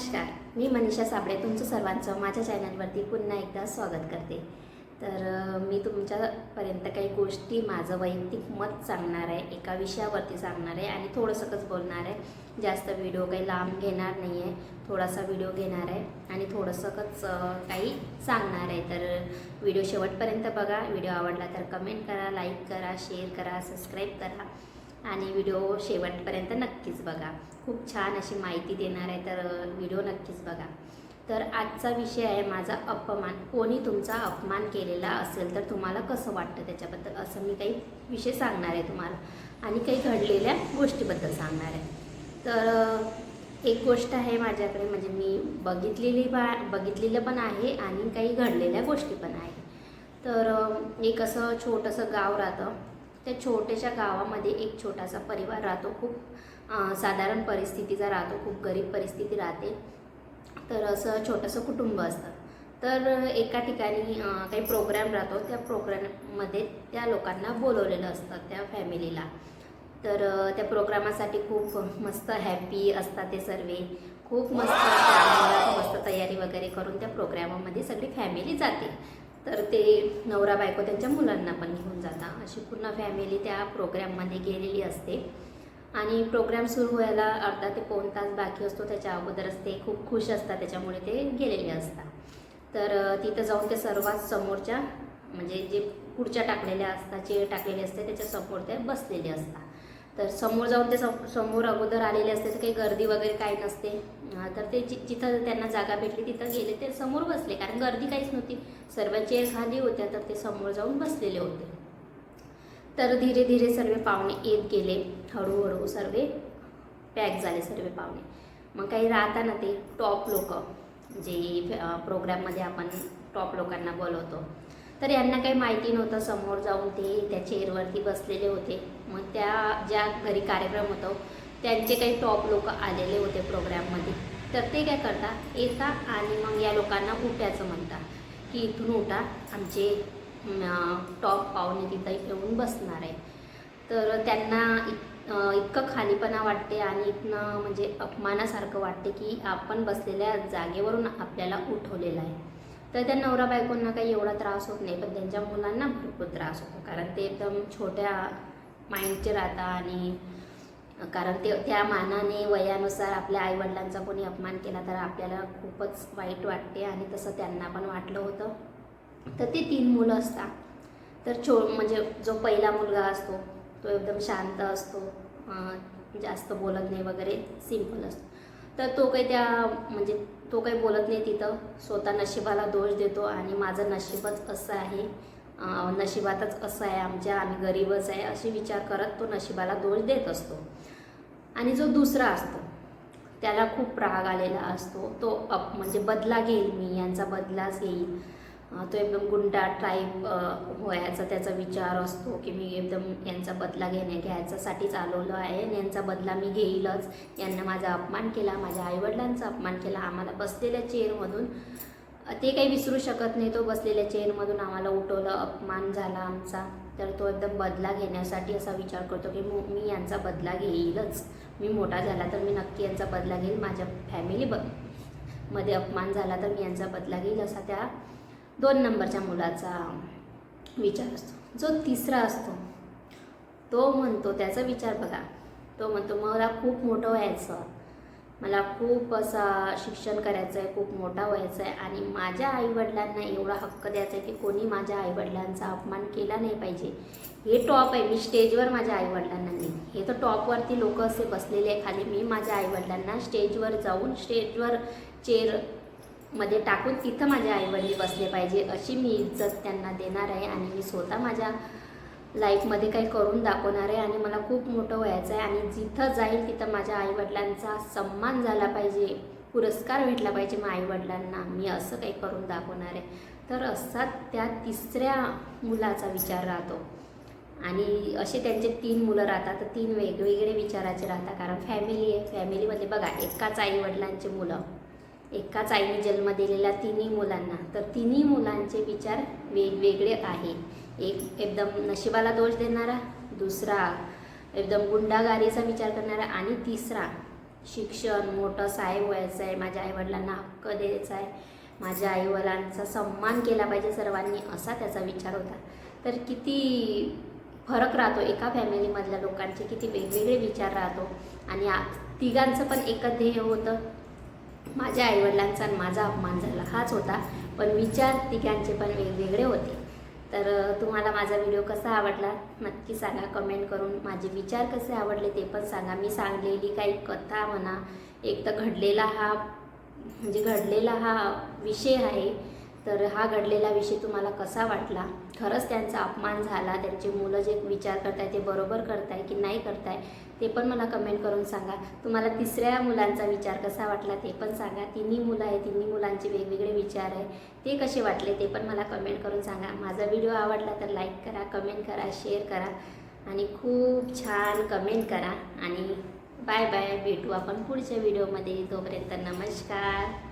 नमस्कार. मी मनीषा साबळे तुमचं सर्वांचं माझ्या चॅनलवरती पुन्हा एकदा स्वागत करते. तर मी तुमच्यापर्यंत काही गोष्टी माझं वैयक्तिक मत सांगणार आहे एका विषयावरती सांगणार आहे आणि थोडंसंच बोलणार आहे. जास्त व्हिडिओ काही लांब घेणार नाही आहे थोडासा व्हिडिओ घेणार आहे आणि थोडंसंच काही सांगणार आहे. तर व्हिडिओ शेवटपर्यंत बघा. व्हिडिओ आवडला तर कमेंट करा लाईक करा शेअर करा सबस्क्राईब करा. आणि व्हिडिओ शेवटपर्यंत नक्कीच बघा. खूप छान अशी माहिती देणार आहे तर व्हिडिओ नक्कीच बघा. तर आजचा विषय आहे माझा अपमान. कोणी तुमचा अपमान केलेला असेल तर तुम्हाला कसं वाटतं त्याच्याबद्दल? असं मी काही विषय सांगणार आहे तुम्हाला. आणि काही घडलेल्या गोष्टीबद्दल सांगणार आहे. तर एक गोष्ट आहे माझ्याकडे म्हणजे मी बघितलेली बा बघितलेलं पण आहे आणि काही घडलेल्या गोष्टी पण आहे. तर एक असं छोटंसं गाव राहतं. त्या छोट्याशा गावामध्ये एक छोटासा परिवार राहतो. खूप साधारण परिस्थितीचा राहतो. खूप गरीब परिस्थिती राहते. तर असं छोटंसं कुटुंब असतं. तर एका ठिकाणी काही प्रोग्राम राहतो. त्या प्रोग्राममध्ये त्या लोकांना बोलवलेलं असतं त्या फॅमिलीला तर त्या प्रोग्रामासाठी खूप मस्त हॅपी असतात ते सर्व. खूप मस्त मस्त तयारी वगैरे करून त्या प्रोग्रामामध्ये सगळी फॅमिली जाते. तर ते नवरा बायको त्यांच्या मुलांना पण घेऊन जातात. अशी पूर्ण फॅमिली त्या प्रोग्राममध्ये गेलेली असते. आणि प्रोग्राम सुरू व्हायला अर्धा ते पाऊण तास बाकी असतो. त्याच्या अगोदरच ते खूप खुश असतात. त्याच्यामुळे ते गेलेले असतात. तर तिथं जाऊन ते सर्वात समोरच्या म्हणजे जे पुढच्या टाकलेल्या असतात चेअर टाकलेले असते त्याच्यासमोर ते बसलेले असतात. तर समोर जाऊन ते सम- समोर अगोदर आलेले असते तर काही गर्दी वगैरे काही नसते. तर ते जि जिथं त्यांना जागा भेटली तिथं गेले ते समोर बसले. कारण गर्दी काहीच नव्हती. सर्व चेअर खाली होत्या तर ते समोर जाऊन बसलेले होते. तर धीरे धीरे सर्व पाहुणे येत गेले. हळूहळू सर्व पॅक झाले सर्व पाहुणे. मग काही राहताना ते टॉप लोक जे प्रोग्राममध्ये आपण टॉप लोकांना बोलवतो. तर यांना काही माहिती नव्हतं समोर जाऊन ते त्या चेअरवरती बसलेले होते. मग त्या ज्या घरी कार्यक्रम होतो त्यांचे काही टॉप लोक आलेले होते प्रोग्राममध्ये तर ते काय करतात येतात आणि मग या लोकांना उठायचं म्हणतात की इथून उठा आमचे टॉप पाहुणे तिथं येऊन बसणार आहे तर त्यांना इतकं खालीपणा वाटते आणि इथनं म्हणजे अपमानासारखं वाटते की आपण बसलेल्या जागेवरून आपल्याला उठवलेलं आहे. तर त्या नवरा बायकोंना काही एवढा त्रास होत नाही पण त्यांच्या मुलांना भरपूर त्रास होतो. कारण ते एकदम छोट्या माइंडचे राहतात आणि कारण ते त्या मानाने वयानुसार आपल्या आईवडिलांचा कोणी अपमान केला तर आपल्याला खूपच वाईट वाटते आणि तसं त्यांना पण वाटलं होतं. तर ते तीन मुलं असतात. तर छो म्हणजे जो पहिला मुलगा असतो तो एकदम शांत असतो जास्त बोलत नाही वगैरे सिंपल असतो. तर तो काही त्या म्हणजे तो काही बोलत नाही तिथं. स्वतः नशिबाला दोष देतो आणि माझं नशीबच असं आहे. नशिबातच असं आहे. आमच्या आम्ही गरीबच आहे असे विचार करत तो नशिबाला दोष देत असतो. आणि जो दुसरा असतो त्याला खूप राग आलेला असतो. तो अप म्हणजे बदला घेईल मी यांचा बदलाच घेईल. तो एकदम गुंडा ट्राईब व्हायचा त्याचा विचार असतो की मी एकदम यांचा बदला घेण्या घ्यायच्यासाठीच आलेलो आहे आणि यांचा बदला मी घेईलच. यांना माझा अपमान केला माझ्या आईवडिलांचा अपमान केला आम्हाला बसलेल्या चेअरमधून ते काही विसरू शकत नाही. तो बसलेल्या चेअरमधून आम्हाला उठवलं अपमान झाला आमचा. तर तो एकदम बदला घेण्यासाठी असा विचार करतो की मी यांचा बदला घेईलच. मी मोठा झाला तर मी नक्की यांचा बदला घेईल माझ्या फॅमिली ब मध्ये अपमान झाला तर मी यांचा बदला घेईल असा त्या दोन नंबरच्या मुलाचा विचार असतो. जो तिसरा असतो तो म्हणतो त्याचा विचार बघा. तो म्हणतो मला खूप मोठं व्हायचं. मला खूप असा शिक्षण करायचं आहे खूप मोठा व्हायचं आहे आणि माझ्या आईवडिलांना एवढा हक्क द्यायचा आहे की कोणी माझ्या आईवडिलांचा अपमान केला नाही पाहिजे. हे टॉप आहे. मी स्टेजवर माझ्या आईवडिलांना नेईन. हे तर टॉपवरती लोक असे बसलेले आहे खाली. मी माझ्या आईवडिलांना स्टेजवर जाऊन स्टेजवर चेअर मध्ये टाकून तिथं माझे आईवडील बसले पाहिजे अशी मी इज्जत त्यांना देणार आहे आणि मी स्वतः माझ्या लाईफमध्ये काही करून दाखवणार आहे आणि मला खूप मोठं व्हायचं आहे. आणि जिथं जाईल तिथं माझ्या आईवडिलांचा सन्मान झाला पाहिजे पुरस्कार भेटला पाहिजे मग आईवडिलांना. मी असं काही करून दाखवणार आहे. तर असा त्या तिसऱ्या मुलाचा विचार राहतो. आणि असे त्यांचे तीन मुलं राहतात. तर तीन वेगवेगळे विचाराचे राहतात. कारण फॅमिली आहे. फॅमिलीमध्ये बघा एकाच आईवडिलांचे मुलं. एकाच आईने जन्म दिलेल्या तिन्ही मुलांना. तर तिन्ही मुलांचे विचार वेगवेगळे आहे एक एकदम नशिबाला दोष देणारा दुसरा एकदम गुंडागारीचा विचार करणारा आणि तिसरा शिक्षण मोठं साहेब व्हायचं आहे माझ्या आईवडिलांना हक्क द्यायचा आहे माझ्या आईवडिलांचा सन्मान केला पाहिजे सर्वांनी असा त्याचा विचार होता. तर किती फरक राहतो एका फॅमिलीमधल्या लोकांचे किती वेगवेगळे विचार राहतो. आणि तिघांचं पण एकच ध्येय होतं माझ्या आईवडिलांचा आणि माझा अपमान झाला हाच होता. पण विचार तिघांचे पण वेगवेगळे होते. तर तुम्हाला माझा व्हिडिओ कसा आवडला? नक्की सांगा कमेंट करून. माझे विचार कसे आवडले ते पण सांगा. मी सांगलेली काही कथा म्हणा एक तर घडलेला हा म्हणजे घडलेला हा विषय आहे. तर हा घडलेला विषय तुम्हाला कसा वाटला? खरंच त्यांचा अपमान झाला त्यांचे मुलं जे विचार करताय ते बरोबर करताय की नाही करताय ते पण मला कमेंट करून सांगा. तुम्हाला तिसऱ्या मुलांचा विचार कसा वाटला ते पण सांगा. तिन्ही मुलं आहे तिन्ही मुलांचे वेगवेगळे विचार आहे ते कसे वाटले ते पण मला कमेंट करून सांगा. माझा व्हिडिओ आवडला तर लाईक करा कमेंट करा शेअर करा आणि खूप छान कमेंट करा. आणि बाय बाय भेटू आपण पुढच्या व्हिडिओमध्ये तोपर्यंत नमस्कार.